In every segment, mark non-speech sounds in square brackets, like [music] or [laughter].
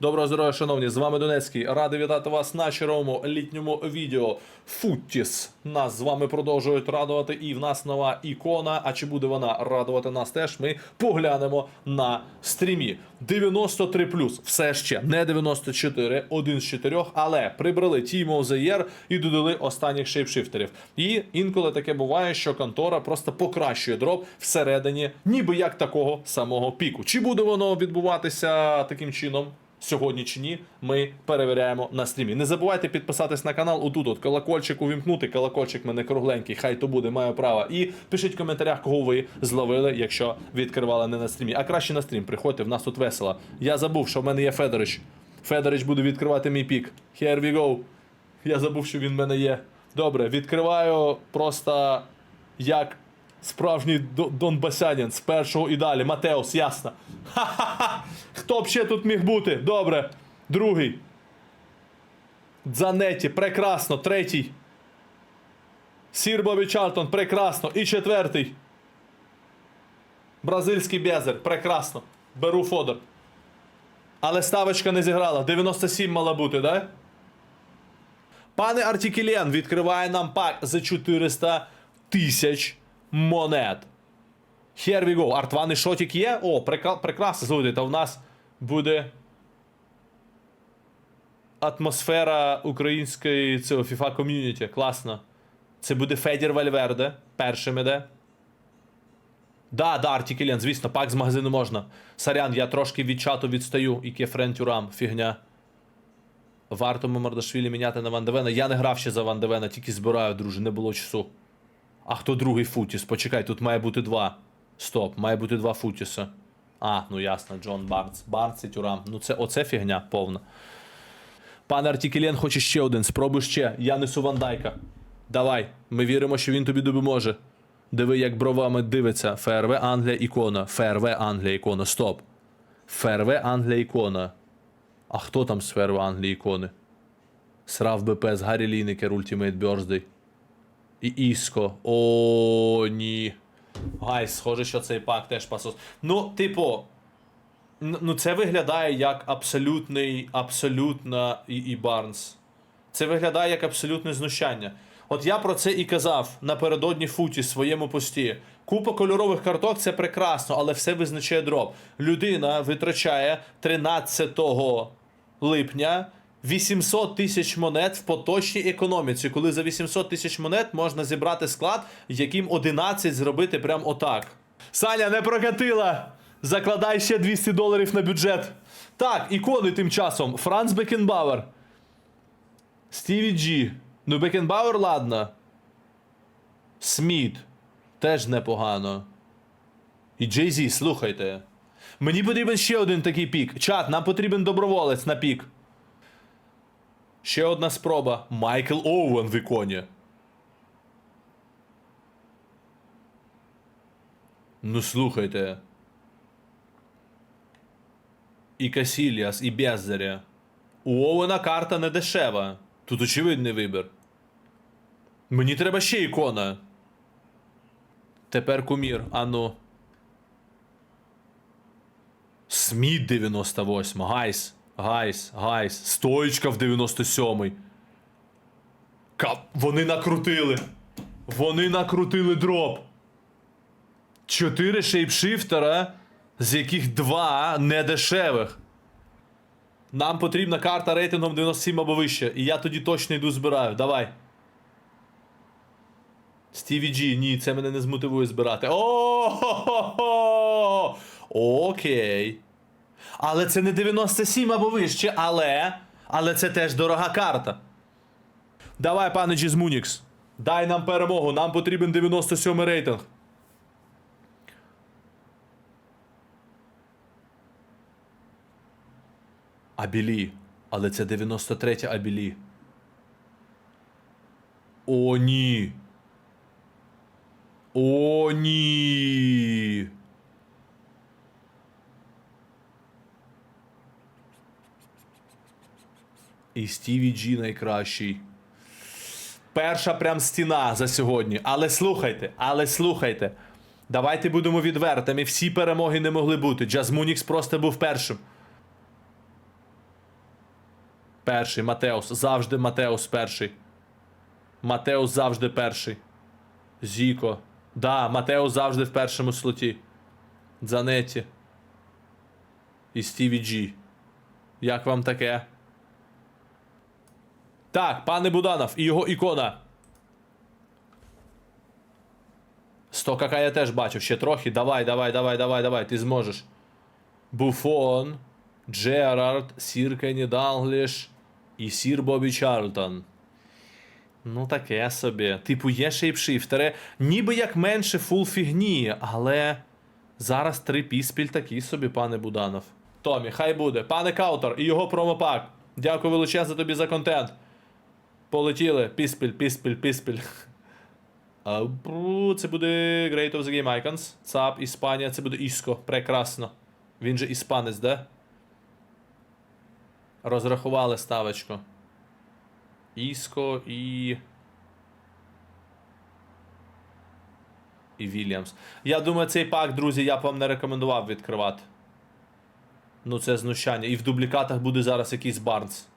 Доброго здоров'я, шановні! З вами Донецький. Радий вітати вас на черговому літньому відео Футтіс. Нас з вами продовжують радувати, і в нас нова ікона. А чи буде вона радувати нас теж? Ми поглянемо на стрімі. 93 все ще не 94, один з чотирьох, але прибрали Team of the Year і додали останніх шейпшифтерів. І інколи таке буває, що контора просто покращує дроп всередині, ніби як такого самого піку. Чи буде воно відбуватися таким чином? Сьогодні чи ні, ми перевіряємо на стрімі. Не забувайте підписатись на канал. Отут от колокольчик увімкнути. Колокольчик мене кругленький, хай то буде, маю право. І пишіть в коментарях, кого ви зловили, якщо відкривали не на стрімі. А краще на стрім. Приходьте, в нас тут весело. Я забув, що в мене є Федорич. Федорич буде відкривати мій пік. Here we go. Я забув, що він в мене є. Добре, відкриваю просто як справжній До- Донбасянин з першого і далі. Матеус, ясно. Ха-ха-ха! Хто б ще тут міг бути? Добре. Другий. Дзанеті, прекрасно. Третій. Сір Бобі Чартон, прекрасно. І четвертий. Бразильський безер, прекрасно. Беру Фодор. Але ставочка не зіграла. 97 мала бути, да? Пане Артікілєн відкриває нам пак за 400 тисяч монет. Here we go. Артваний шотик є? О, прекра- прекрасно. Слухайте, то в нас буде атмосфера української цього FIFA ком'юніті. Класно. Це буде Федір Вальверде. Першим іде. Да, да, Артікілен, звісно, пак з магазину можна. Сорян, я трошки від чату відстаю, і Кефрен Тюрам, фігня. Варто Мардашвілі міняти на Ван Девена. Я не грав ще за Ван Девена, тільки збираю, друже, не було часу. А хто другий Футіс? Почекай, тут має бути два. Стоп, має бути два Футіса. А, ну ясно, Джон Барнс. Барнс і Тюрам. Ну це оце фігня повна. Пане Артікілен хоче ще один. Спробуй ще. Я несу Вандайка. Давай. Ми віримо, що він тобі допоможе. Диви, як бровами дивиться. ФРВ Англія ікона. ФРВ Англія ікона. Стоп. ФРВ Англія ікона. А хто там з ФРВ Англії ікони? Срав БП з Гаррі Лінекер Ultimate Birthday. І Іско. О, ні. Гайс, схоже, що цей пак теж пасос. Ну, типу. Ну, це виглядає як абсолютний, абсолютно і, і Барнс. Це виглядає як абсолютне знущання. От я про це і казав напередодні футі своєму пості. Купа кольорових карток це прекрасно, але все визначає дроп. Людина витрачає 13 липня 800 тисяч монет в поточній економіці, коли за 800 тисяч монет можна зібрати склад, яким 11 зробити прям отак. Саня, не прокатила! Закладай ще 200 доларів на бюджет. Так, ікони тим часом. Франц Бекенбауер. Стіві Джі. Ну, Бекенбауер, ладно. Сміт. Теж непогано. І Джей Зі, слухайте. Мені потрібен ще один такий пік. Чат, нам потрібен доброволець на пік. Ще одна спроба. Майкл Оуен в іконі. Ну слухайте. І Касіліас, і Беззаря. У Оуена карта не дешева. Тут очевидний вибір. Мені треба ще ікона. Тепер кумір, ану. Сміт 98. Гайс. Гайс, гайс. Стоїчка в 97-й. Ка... Вони накрутили. Вони накрутили дроп. Чотири шейпшифтера, з яких два недешевих. Нам потрібна карта рейтингом 97 або вище. І я тоді точно йду збираю. Давай. Стіві Джі, ні, це мене не змотивує збирати. О! Окей. Але це не 97 або вище, але. Але це теж дорога карта. Давай, пане Джізмунікс. Дай нам перемогу. Нам потрібен 97 рейтинг. Абілі. Але це 93 Абілі. О, ні. О, ні. І Стіві Джі найкращий. Перша прям стіна за сьогодні. Але слухайте, але слухайте. Давайте будемо відвертими. Всі перемоги не могли бути. Джаз Мунікс просто був першим. Перший. Матеус. Завжди Матеус перший. Матеус завжди перший. Зіко. Да, Матеус завжди в першому слоті. Дзанетті. І Стіві Джі. Як вам таке? Так, пане Буданов і його ікона. 100 кака я теж бачив, ще трохи. Давай, давай, давай, давай, давай, ти зможеш. Буфон, Джерард, Сір Кенні Далгліш і Сір Бобі Чарлтон. Ну, таке собі. Типу, є шейпшифтери, ніби як менше фул фігні, але зараз три піспіль такі собі, пане Буданов. Томі, хай буде. Пане Каутер і його промопак. Дякую величезно тобі за контент. Полетіли. Піспіль, піспіль, піспіль. Це буде Great of the Game Icons. ЦАП, Іспанія, це буде Іско. Прекрасно. Він же іспанець, де? Розрахували ставочку. Іско і. І Вільямс. Я думаю, цей пак, друзі, я б вам не рекомендував відкривати. Ну, це знущання. І в дублікатах буде зараз якийсь Барнс.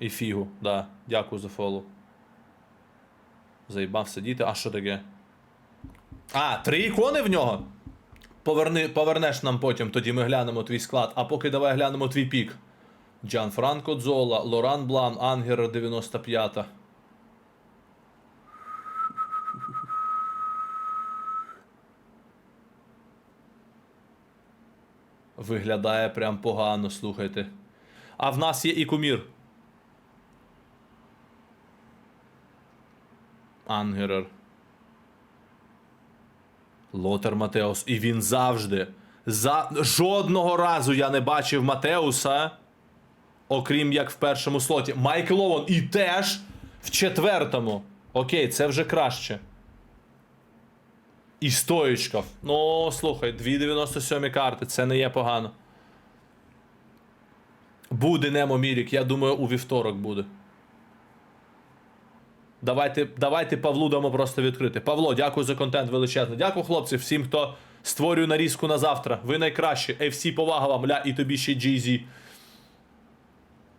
І фігу, да. Дякую за фолу. Заїбав сидіти. А що таке? А, три ікони в нього? Поверни, повернеш нам потім, тоді ми глянемо твій склад. А поки давай глянемо твій пік. Джан Франко Дзола, Лоран Блан, Ангер 95. Виглядає прям погано, слухайте. А в нас є і кумір. Ангерер. Лотер Матеус. І він завжди. За... Жодного разу я не бачив Матеуса. Окрім як в першому слоті. Майкл Оуен і теж в четвертому. Окей, це вже краще. І стоїчков. Ну, слухай, 2,97 карти, це не є погано. Буде Немо Мірік, я думаю, у вівторок буде. Давайте, давайте Павлу дамо просто відкрити. Павло, дякую за контент величезний. Дякую, хлопці, всім, хто створює нарізку на завтра. Ви найкращі. FC, повага вам, ля, і тобі ще GZ.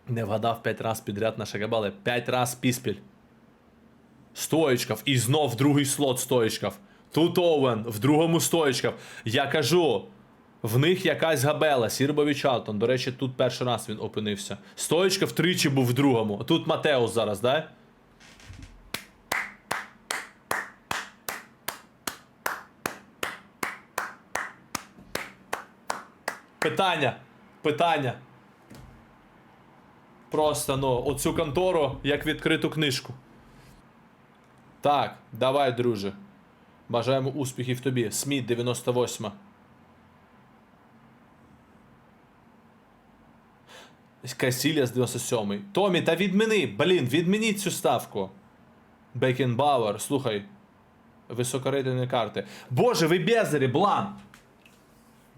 Не вгадав 5 раз підряд на шагабали. 5 раз піспіль. Стоїчков. І знов другий слот стоїчков. Тут Оуен, в другому стоїчков. Я кажу, в них якась габела, Сірбові Чалтон. До речі, тут перший раз він опинився. Стоїчков тричі був в другому. Тут Матеус зараз, да? Питання. Питання. Просто, ну, оцю контору, як відкриту книжку. Так, давай, друже. Бажаємо успіхів тобі. Сміт 98. Касілія з 97. Томі, та відміни! Блін, відмініть цю ставку. Бекенбауер, слухай. Високорейтинні карти. Боже, ви бездарі, блан!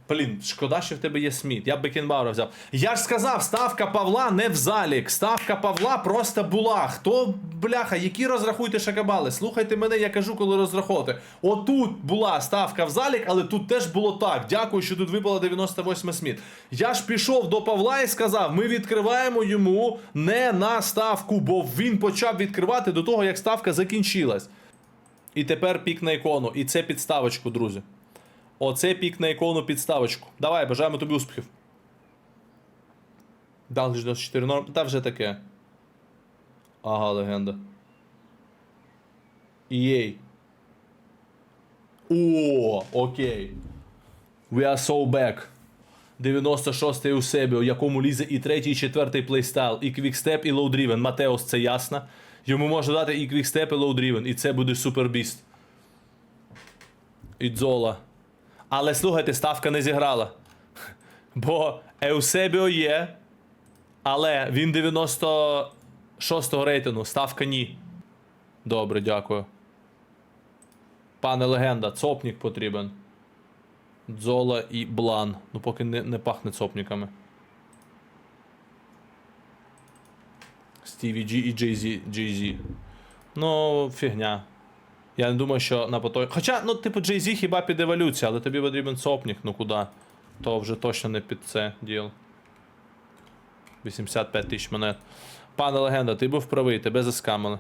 Блін, шкода, що в тебе є Сміт. Я б Бекенбауера взяв. Я ж сказав, ставка Павла не в залік. Ставка Павла просто була. Хто, бляха, які розрахуйте шакабали? Слухайте мене, я кажу, коли розраховувати. Отут була ставка в залік, але тут теж було так. Дякую, що тут випало 98 Сміт. Я ж пішов до Павла і сказав: ми відкриваємо йому не на ставку, бо він почав відкривати до того, як ставка закінчилась. І тепер пік на ікону. І це підставочку, друзі. Оце пік на ікону підставочку. Давай, бажаємо тобі успіхів. Далгліш 24 норм. Та вже таке. Ага, легенда. EA. О, окей. We are so back. 96-й у себе, у якому лізе і третій, і четвертий плейстайл, і квікстеп, і лоудрівен. Матеос, це ясно. Йому можна дати і квікстеп, і лоудрівен, і це буде супербіст. І Дзола. Але слухайте, ставка не зіграла. Бо Еусебіо є, але він 96-го рейтингу, ставка ні. Добре, дякую. Пане легенда, цопнік потрібен. Дзола і Блан. Ну, поки не, не пахне цопніками. Стіві Джі і Jay-Z. Jay-Z. Ну, фігня. Я не думаю, що на потой. Хоча, ну, типу, Jay-Z хіба під еволюцію, але тобі потрібен цопнік, ну куди? То вже точно не під це діл. 85 тисяч монет. Пане легенда, ти був правий, тебе заскамили.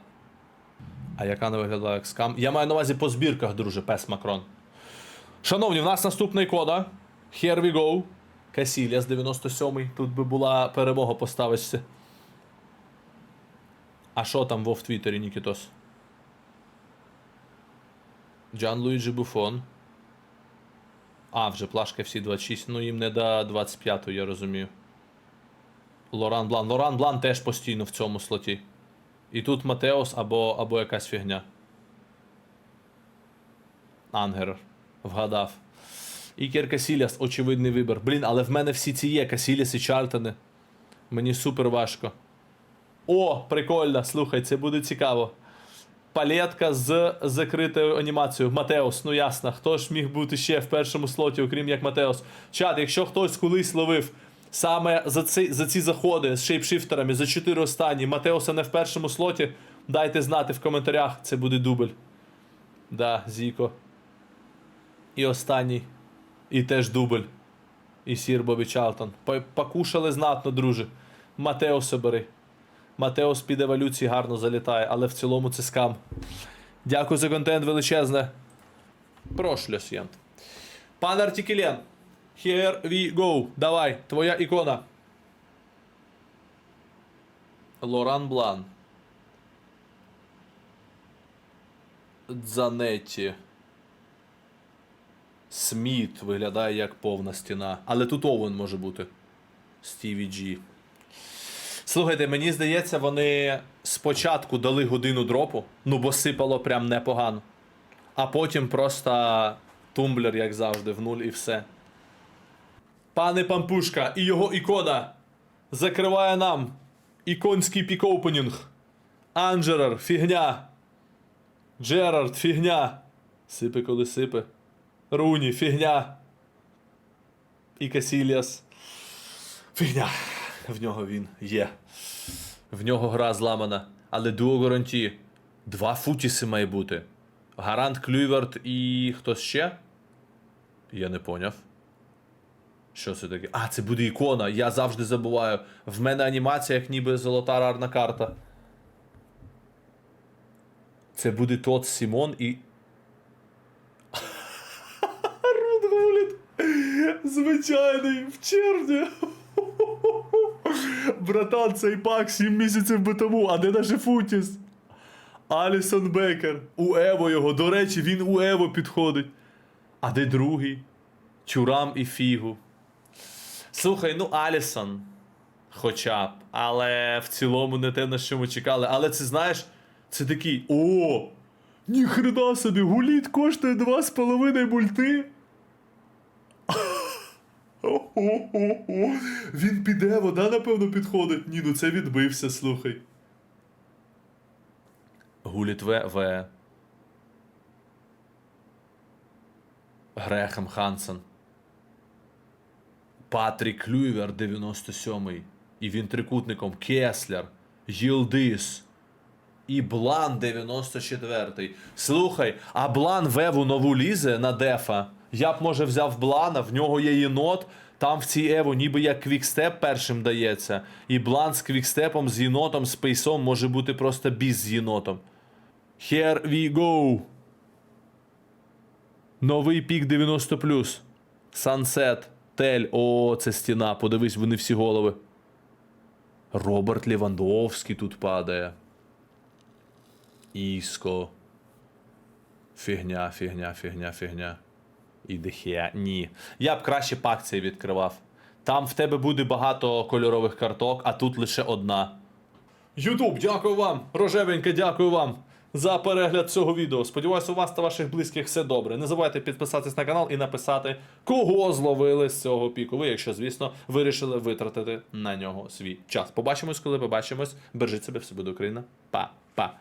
А яка не виглядала як скам? Я маю на увазі по збірках, друже, пес Макрон. Шановні, в нас наступна ікона. Here we go. Касілія з 97-й. Тут би була перемога по ставочці. А що там во в Твіттері, Нікітос? Джан Луїджі Буфон. А, вже плашка всі 26. Ну їм не до 25-го, я розумію. Лоран Блан. Лоран Блан теж постійно в цьому слоті. І тут Матеос або, або якась фігня. Ангер. Вгадав. Ікер Касіліас, очевидний вибір. Блін, але в мене всі ці є Касіліас і Чартони. Мені супер важко. О, прикольно, слухай, це буде цікаво. Палетка з закритою анімацією. Матеос, ну ясно. Хто ж міг бути ще в першому слоті, окрім як Матеос? Чат, якщо хтось колись ловив саме за ці, за ці заходи з шейпшифтерами, за 4 останні, Матеоса не в першому слоті, дайте знати в коментарях, це буде дубль. Да, Зіко. І останній. І теж дубль. І Сір Бобі Чалтон. Покушали знатно, друже. Матеоса бери. Матеос під еволюції гарно залітає, але в цілому це скам. Дякую за контент величезне. Прошлю, Сєнт. Пан Артікілен. Here we go. Давай, твоя ікона. Лоран Блан. Дзанетті. Сміт виглядає як повна стіна. Але тут Овен може бути. Стіві Джі. Слухайте, мені здається, вони спочатку дали годину дропу, ну бо сипало прям непогано. А потім просто тумблер, як завжди, в нуль і все. Пане Пампушка і його ікона закриває нам іконський пікоупенінг. Анджерер, фігня. Джерард, фігня. Сипе, коли сипе. Руні, фігня. І Касіліас. Фігня. [laughs] В нього він є. В нього гра зламана. Але дуо гаранті. Два футіси має бути. Гарант Клюверт і хтось ще? Я не поняв. Що це таке? А, це буде ікона. Я завжди забуваю. В мене анімація, як ніби золота рарна карта. Це буде тот Сімон і. [laughs] Рудгуліт. Звичайний в червні. Братан, цей пак 7 місяців би тому, а де наш Футіс? Алісон Бекер. У Ево його. До речі, він у Ево підходить. А де другий? Чурам і Фігу. Слухай, ну Алісон. Хоча б. Але в цілому не те, на що ми чекали. Але це знаєш, це такий. О! Ніхрена собі, гуліт коштує 2,5 мульти. О-о-о-о. [laughs] Він піде, вода, напевно, підходить. Ні, ну це відбився, слухай. Гуліт В. Грехем Хансен. Патрік Клювер 97-й. І він трикутником Кеслер, Гілдис. І Блан 94-й. Слухай, а Блан Веву нову лізе на дефа. Я б, може, взяв Блана, в нього є єнот. Там в цій Еву ніби як квікстеп першим дається. І Блан з квікстепом, з єнотом, з пейсом може бути просто біз з єнотом. Here we go. Новий пік 90 Сансет. Тель. О, це стіна. Подивись, вони всі голови. Роберт Лівандовський тут падає. Іско. Фігня, фігня, фігня, фігня. І дехія. Ні. Я б краще пак цей відкривав. Там в тебе буде багато кольорових карток, а тут лише одна. Ютуб, дякую вам! Рожевенька, дякую вам за перегляд цього відео. Сподіваюся, у вас та ваших близьких все добре. Не забувайте підписатись на канал і написати, кого зловили з цього піку. Ви, якщо, звісно, вирішили витратити на нього свій час. Побачимось, коли побачимось. Бережіть себе, все буде Україна. Па-па.